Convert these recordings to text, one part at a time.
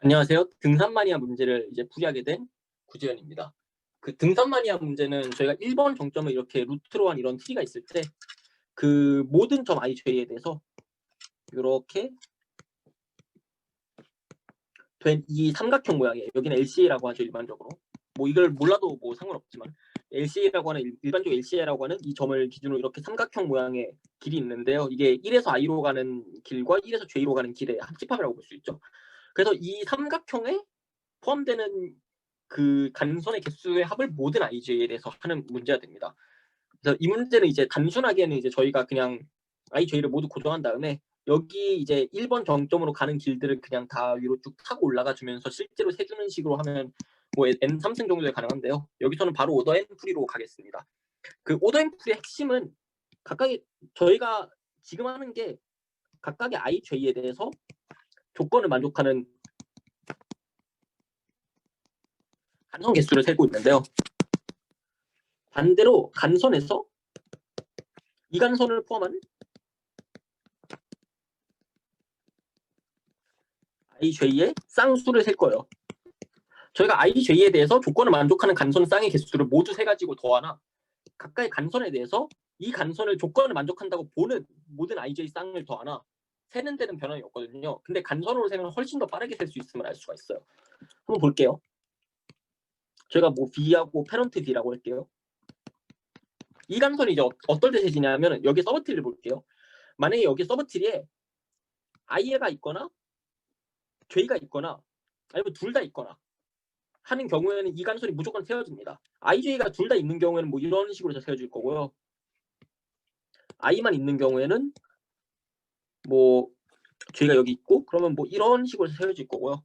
안녕하세요. 등산 마니아 문제를 이제 풀이하게 된 구지현입니다. 그 등산 마니아 문제는 저희가 1번 정점을 이렇게 루트로 한 이런 트리가 있을 때 그 모든 점 ij에 대해서 이렇게 된 이 삼각형 모양이에요. 여기는 LCA라고 하죠 일반적으로. 뭐 이걸 몰라도 뭐 상관없지만 LCA라고 하는 일- 일반적 LCA라고 하는 이 점을 기준으로 이렇게 삼각형 모양의 길이 있는데요. 이게 1에서 i로 가는 길과 1에서 j로 가는 길의 합집합이라고 볼 수 있죠. 그래서 이 삼각형에 포함되는 그 간선의 개수의 합을 모든 ij에 대해서 하는 문제가 됩니다. 그래서 이 문제는 이제 단순하게는 이제 저희가 그냥 ij를 모두 고정한 다음에 여기 이제 1번 정점으로 가는 길들을 그냥 다 위로 쭉 타고 올라가 주면서 실제로 세주는 식으로 하면 뭐 n 3승 정도에 가능한데요. 여기서는 바로 오더 n 풀이로 가겠습니다. 그 오더 n 풀이의 핵심은 각각의 저희가 지금 하는 게 각각의 ij에 대해서 조건을 만족하는 간선 개수를 세고 있는데요. 반대로 간선에서 이 간선을 포함한 ij의 쌍수를 셀 거예요. 저희가 ij에 대해서 조건을 만족하는 간선 쌍의 개수를 모두 세 가지고 더하나 각각의 간선에 대해서 이 간선을 조건을 만족한다고 보는 모든 ij 쌍을 더하나 세는 데는 변함이 없거든요. 근데 간선으로 세면 훨씬 더 빠르게 셀 수 있음을 알 수가 있어요. 한번 볼게요. 제가 뭐 B하고 패런트 B라고 할게요. 이 간선이 이제 어- 어떨 때 세지냐면 여기 서브트리를 볼게요. 만약에 여기 서브트리에 I가 있거나 J가 있거나 아니면 둘 다 있거나 하는 경우에는 이 간선이 무조건 세워집니다. IJ가 둘 다 있는 경우에는 뭐 이런 식으로 세워질 거고요. I만 있는 경우에는 뭐 J가 여기 있고 그러면 뭐 이런 식으로 세워질 거고요.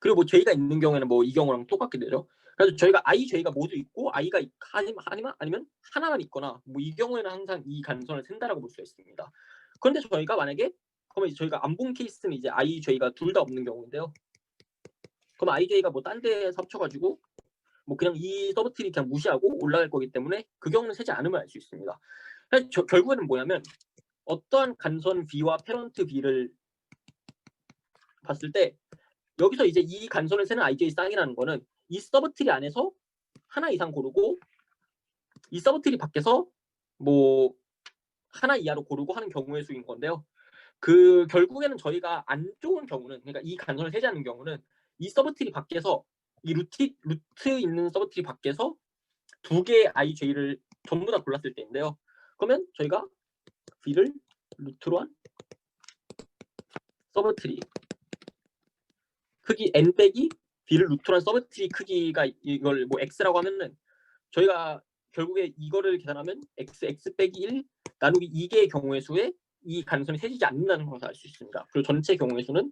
그리고 뭐 J가 있는 경우에는 뭐 이 경우랑 똑같게 되죠. 그래서 저희가 I, J가 모두 있고 I가 있- 아니면 아니면 아니면 하나만 있거나 뭐 이 경우에는 항상 이 간선을 센다라고 볼 수가 있습니다. 그런데 저희가 만약에 그러면 이제 저희가 안 본 케이스는 이제 I, J가 둘 다 없는 경우인데요. 그럼 I, J가 뭐 딴 데에 합쳐가지고 뭐 그냥 이 서브트리 그냥 무시하고 올라갈 거기 때문에 그 경우는 세지 않으면 알수 있습니다. 저- 결국에는 뭐냐면 어떠한 간선 B와 패런트 B를 봤을 때 여기서 이제 이 간선을 세는 IJ 쌍이라는 거는 이 서브트리 안에서 하나 이상 고르고 이 서브트리 밖에서 뭐 하나 이하로 고르고 하는 경우의 수인 건데요. 그 결국에는 저희가 안 좋은 경우는 그러니까 이 간선을 세지 않는 경우는 이 서브트리 밖에서 이 루트 루트 있는 서브트리 밖에서 두 개의 IJ를 전부 다 골랐을 때인데요. 그러면 저희가 B를 루트로 한 서브트리 크기 n 빼기 b를 루트로 한 서브트리 크기가 이걸 뭐 x라고 하면은 저희가 결국에 이거를 계산하면 x x 빼기 1 나누기 2개의 경우의 수에 이 가능성이 세지지 않는다는 것을 알 수 있습니다. 그리고 전체 경우의 수는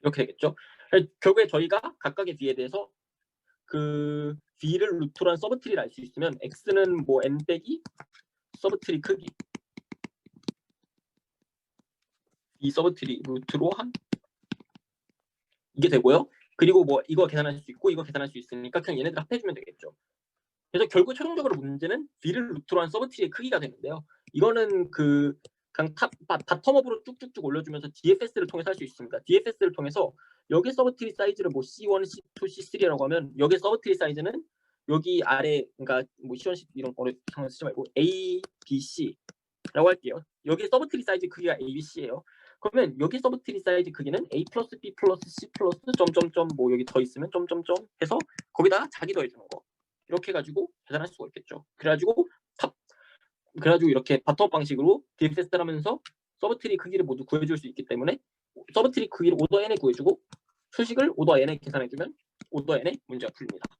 이렇게 되겠죠. 결국에 저희가 각각의 b에 대해서 그 b를 루트로 한 서브트리를 알 수 있으면 x는 뭐 n 빼기 서브트리 크기 이 서브트리 루트로 한 이게 되고요. 그리고 뭐 이거 계산할 수 있고 이거 계산할 수 있으니까 그냥 얘네들 합해주면 되겠죠. 그래서 결국 최종적으로 문제는 B를 루트로 한 서브트리의 크기가 되는데요. 이거는 그 그냥 탑 바, 바텀업으로 쭉쭉쭉 올려주면서 DFS를 통해서 할 수 있습니다. DFS를 통해서 여기 서브트리 사이즈를 뭐 C1, C2, C3라고 하면 여기 서브트리 사이즈는 여기 아래 그러니까 뭐 C1, C 이런 어려 상황 쓰지 말고 A, B, C라고 할게요. 여기 서브트리 사이즈 크기가 A, B, C예요. 그러면 여기 서브트리 사이즈 크기는 A 플러스 B 플러스 C 플러스 점점점 뭐 여기 더 있으면 점점점 해서 거기다가 자기 더해주는 거 이렇게 해가지고 계산할 수가 있겠죠. 그래가지고 탑 그래가지고 이렇게 바텀 방식으로 DFS를 하면서 서브트리 크기를 모두 구해줄 수 있기 때문에 서브트리 크기를 오더 n에 구해주고 수식을 오더 n에 계산해주면 오더 n의 문제가 풀립니다.